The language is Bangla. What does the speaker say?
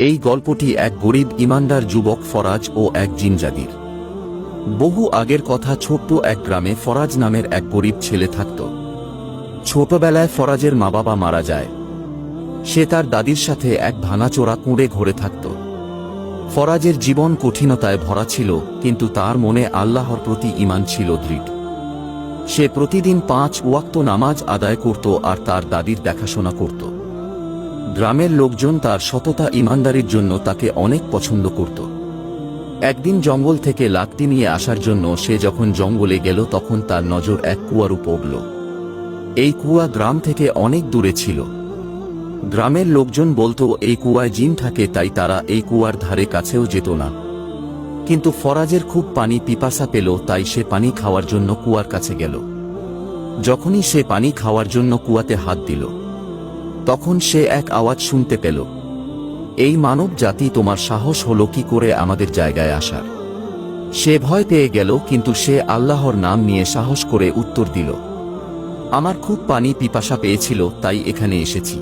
এই গল্পটি এক গরিব ইমানদার যুবক ফরাজ ও এক জিনজাদির। বহু আগের কথা ছোট্ট এক গ্রামে ফরাজ নামের এক গরিব ছেলে থাকত। ছোটবেলায় ফরাজের মা বাবা মারা যায়। সে তার দাদির সাথে এক ভাঙাচোরা কুঁড়ে ঘরে থাকত। ফরাজের জীবন কঠিনতায় ভরা ছিল, কিন্তু তার মনে আল্লাহর প্রতি ঈমান ছিল দৃঢ়। সে প্রতিদিন পাঁচ ওয়াক্ত নামাজ আদায় করত আর তার দাদির দেখাশোনা করত। গ্রামের লোকজন তার সততা ইমানদারির জন্য তাকে অনেক পছন্দ করত। একদিন জঙ্গল থেকে লাকড়ি নিয়ে আসার জন্য সে যখন জঙ্গলে গেল তখন তার নজর এক কুয়ার পড়ল। এই কুয়া গ্রাম থেকে অনেক দূরে ছিল। গ্রামের লোকজন বলতো, এই কুয়ায় জিন থাকে, তাই তারা এই কুয়ার ধারে কাছেও যেত না। কিন্তু ফরাজের খুব পানি পিপাসা পেল, তাই সে পানি খাওয়ার জন্য কুয়ার কাছে গেল। যখনই সে পানি খাওয়ার জন্য কুয়াতে হাত দিল তখন সে এক আওয়াজ শুনতে পেল। এই মানব জাতি তোমার সাহস হল কি করে আমাদের জায়গায় আসার? সে ভয় পেয়ে গেল, কিন্তু সে আল্লাহর নাম নিয়ে সাহস করে উত্তর দিল। আমার খুব পানি পিপাসা পেয়েছিল, তাই এখানে এসেছি।